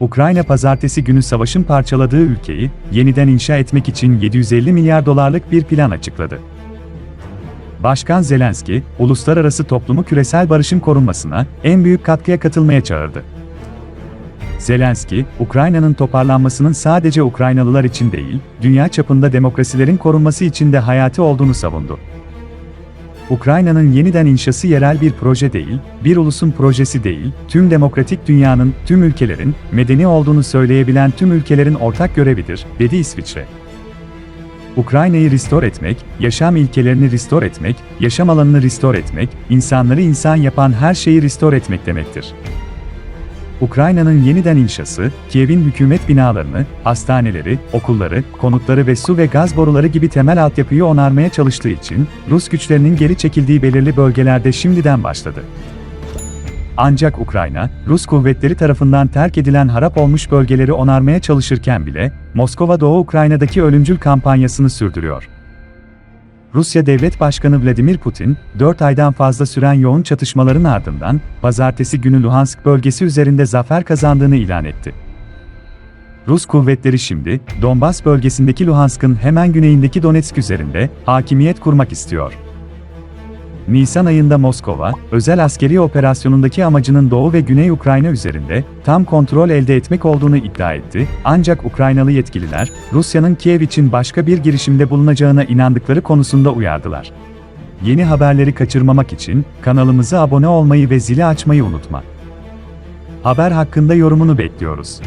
Ukrayna pazartesi günü savaşın parçaladığı ülkeyi yeniden inşa etmek için 750 milyar dolarlık bir plan açıkladı. Başkan Zelenski, uluslararası toplumu küresel barışın korunmasına en büyük katkıya katılmaya çağırdı. Zelenski, Ukrayna'nın toparlanmasının sadece Ukraynalılar için değil, dünya çapında demokrasilerin korunması için de hayati olduğunu savundu. Ukrayna'nın yeniden inşası yerel bir proje değil, bir ulusun projesi değil, tüm demokratik dünyanın, tüm ülkelerin, medeni olduğunu söyleyebilen tüm ülkelerin ortak görevidir, dedi İsviçre. Ukrayna'yı restore etmek, yaşam ilkelerini restore etmek, yaşam alanını restore etmek, insanları insan yapan her şeyi restore etmek demektir. Ukrayna'nın yeniden inşası, Kiev'in hükümet binalarını, hastaneleri, okulları, konutları ve su ve gaz boruları gibi temel altyapıyı onarmaya çalıştığı için, Rus güçlerinin geri çekildiği belirli bölgelerde şimdiden başladı. Ancak Ukrayna, Rus kuvvetleri tarafından terk edilen harap olmuş bölgeleri onarmaya çalışırken bile, Moskova Doğu Ukrayna'daki ölümcül kampanyasını sürdürüyor. Rusya Devlet Başkanı Vladimir Putin, 4 aydan fazla süren yoğun çatışmaların ardından, pazartesi günü Luhansk bölgesi üzerinde zafer kazandığını ilan etti. Rus kuvvetleri şimdi, Donbas bölgesindeki Luhansk'ın hemen güneyindeki Donetsk üzerinde hakimiyet kurmak istiyor. Nisan ayında Moskova, özel askeri operasyonundaki amacının Doğu ve Güney Ukrayna üzerinde tam kontrol elde etmek olduğunu iddia etti, ancak Ukraynalı yetkililer, Rusya'nın Kiev için başka bir girişimde bulunacağına inandıkları konusunda uyardılar. Yeni haberleri kaçırmamak için kanalımıza abone olmayı ve zili açmayı unutma. Haber hakkında yorumunu bekliyoruz.